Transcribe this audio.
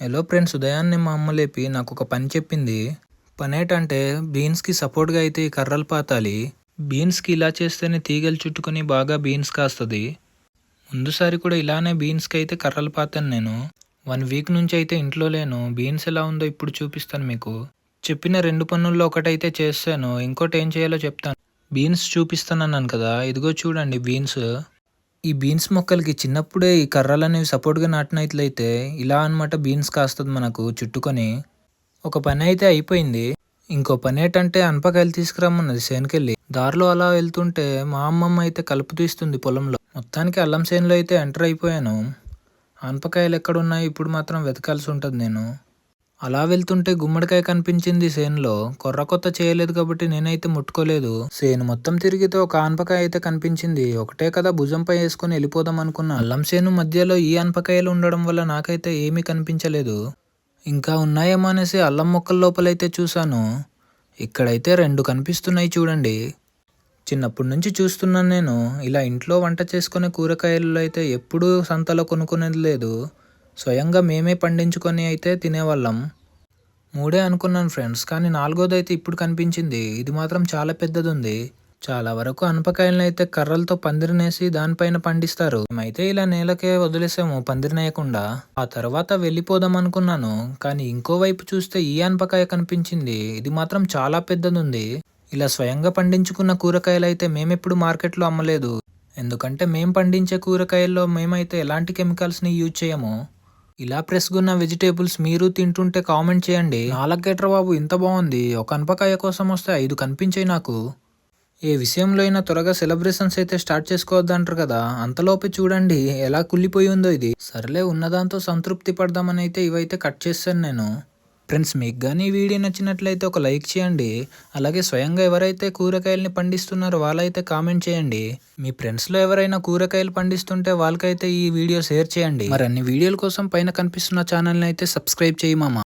Hello friends ఉదయాన్నే మా అమ్మ లేపి నాకు ఒక పని చెప్పింది. పని ఏంటంటే బీన్స్కి సపోర్ట్గా అయితే ఈ కర్రలు పాతాలి. బీన్స్కి ఇలా చేస్తేనే తీగలు చుట్టుకొని బాగా బీన్స్ కాస్తుంది. ముందుసారి కూడా ఇలానే బీన్స్కి అయితే కర్రలు పాతాను నేను. వన్ వీక్ నుంచి అయితే ఇంట్లో లేను. బీన్స్ ఎలా ఉందో ఇప్పుడు చూపిస్తాను మీకు. చెప్పిన రెండు పనుల్లో ఒకటైతే చేస్తాను. ఇంకోటి ఏం చేయాలో చెప్తాను. బీన్స్ చూపిస్తానన్నాను కదా ఇదిగో చూడండి బీన్స్. ఈ బీన్స్ మొక్కలకి చిన్నప్పుడే ఈ కర్రలు అనేవి సపోర్ట్గా నాటినట్లయితే ఇలా అన్నమాట బీన్స్ కాస్తుంది మనకు చుట్టుకొని. ఒక పని అయితే అయిపోయింది. ఇంకో పని ఏంటంటే అనపకాయలు తీసుకురమ్మన్నది సేనుకెళ్ళి. దారిలో అలా వెళ్తుంటే మా అమ్మమ్మ అయితే కలుపు తీస్తుంది పొలంలో. మొత్తానికి అల్లం చేనులో అయితే ఎంటర్ అయిపోయాను. అనపకాయలు ఎక్కడున్నాయి ఇప్పుడు మాత్రం వెతకాల్సి ఉంటుంది నేను. అలా వెళ్తుంటే గుమ్మడికాయ కనిపించింది సేనులో. కొర్ర కొత్త చేయలేదు కాబట్టి నేనైతే ముట్టుకోలేదు. సేను మొత్తం తిరిగితే ఒక ఆనపకాయ అయితే కనిపించింది. ఒకటే కదా భుజంపై వేసుకొని వెళ్ళిపోదాం అనుకున్నా. అల్లం సేను మధ్యలో ఈ ఆనపకాయలు ఉండడం వల్ల నాకైతే ఏమీ కనిపించలేదు. ఇంకా ఉన్నాయేమో అనేసి అల్లం మొక్కల లోపలైతే చూశాను. ఇక్కడైతే రెండు కనిపిస్తున్నాయి చూడండి. చిన్నప్పటి నుంచి చూస్తున్నాను నేను. ఇలా ఇంట్లో వంట చేసుకునే కూరగాయలు అయితే ఎప్పుడూ సంతలో కొనుక్కునేది లేదు. స్వయంగా మేమే పండించుకొని అయితే తినేవాళ్ళం. మూడే అనుకున్నాను ఫ్రెండ్స్ కానీ నాలుగోది అయితే ఇప్పుడు కనిపించింది. ఇది మాత్రం చాలా పెద్దది ఉంది చాలా వరకు అనపకాయలను అయితే కర్రలతో పందిరినేసి దానిపైన పండిస్తారు. మేమైతే ఇలా నేలకే వదిలేసాము పందిరినేయకుండా. ఆ తర్వాత వెళ్ళిపోదాం అనుకున్నాను కానీ ఇంకోవైపు చూస్తే ఈ అనపకాయ కనిపించింది. ఇది మాత్రం చాలా పెద్దది ఉంది ఇలా స్వయంగా పండించుకున్న కూరగాయలు అయితే మేమెప్పుడు మార్కెట్లో అమ్మలేదు. ఎందుకంటే మేం పండించే కూరగాయల్లో మేమైతే ఎలాంటి కెమికల్స్ని యూజ్ చేయము. ఇలా ప్రెస్గున్న వెజిటేబుల్స్ మీరు తింటుంటే కామెంట్ చేయండి. నాలుగేట్ర బాబు ఇంత బాగుంది. ఒక అనపకాయ కోసం వస్తే ఐదు కనిపించాయి నాకు. ఏ విషయంలో అయినా త్వరగా సెలబ్రేషన్స్ అయితే స్టార్ట్ చేసుకోవద్దంటారు కదా. అంతలోపే చూడండి ఎలా కుళ్ళిపోయి ఉందో ఇది. సర్లే ఉన్నదాంతో సంతృప్తి పడదామని అయితే ఇవైతే కట్ చేశాను నేను. ఫ్రెండ్స్ మీకు కానీ ఈ వీడియో నచ్చినట్లయితే ఒక లైక్ చేయండి. అలాగే స్వయంగా ఎవరైతే కూరగాయలని పండిస్తున్నారో వాళ్ళైతే కామెంట్ చేయండి. మీ ఫ్రెండ్స్లో ఎవరైనా కూరగాయలు పండిస్తుంటే వాళ్ళకైతే ఈ వీడియో షేర్ చేయండి. మరి అన్ని వీడియోల కోసం పైన కనిపిస్తున్న ఛానల్ని అయితే సబ్స్క్రైబ్ చేయి